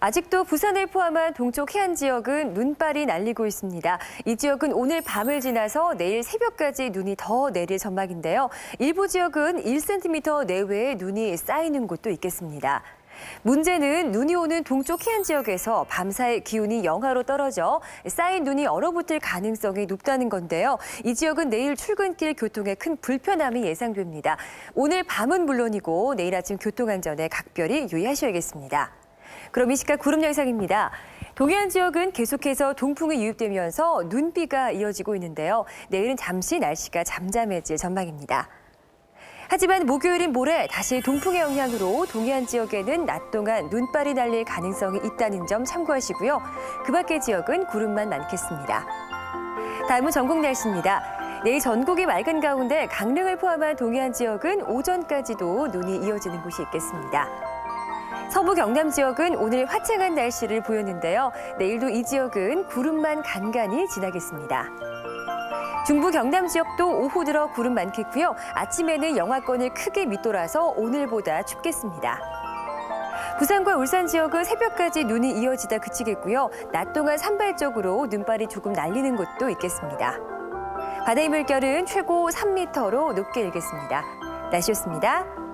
아직도 부산을 포함한 동쪽 해안 지역은 눈발이 날리고 있습니다. 이 지역은 오늘 밤을 지나서 내일 새벽까지 눈이 더 내릴 전망인데요. 일부 지역은 1cm 내외의 눈이 쌓이는 곳도 있겠습니다. 문제는 눈이 오는 동쪽 해안 지역에서 밤사이 기온이 영하로 떨어져 쌓인 눈이 얼어붙을 가능성이 높다는 건데요. 이 지역은 내일 출근길 교통에 큰 불편함이 예상됩니다. 오늘 밤은 물론이고 내일 아침 교통안전에 각별히 유의하셔야겠습니다. 그럼 이 시각 구름 영상입니다. 동해안 지역은 계속해서 동풍이 유입되면서 눈비가 이어지고 있는데요. 내일은 잠시 날씨가 잠잠해질 전망입니다. 하지만 목요일인 모레 다시 동풍의 영향으로 동해안 지역에는 낮 동안 눈발이 날릴 가능성이 있다는 점 참고하시고요. 그 밖의 지역은 구름만 많겠습니다. 다음은 전국 날씨입니다. 내일 전국이 맑은 가운데 강릉을 포함한 동해안 지역은 오전까지도 눈이 이어지는 곳이 있겠습니다. 서부 경남 지역은 오늘 화창한 날씨를 보였는데요. 내일도 이 지역은 구름만 간간히 지나겠습니다. 중부 경남 지역도 오후 들어 구름 많겠고요. 아침에는 영하권을 크게 밑돌아서 오늘보다 춥겠습니다. 부산과 울산 지역은 새벽까지 눈이 이어지다 그치겠고요. 낮 동안 산발적으로 눈발이 조금 날리는 곳도 있겠습니다. 바다의 물결은 최고 3m로 높게 일겠습니다. 날씨였습니다.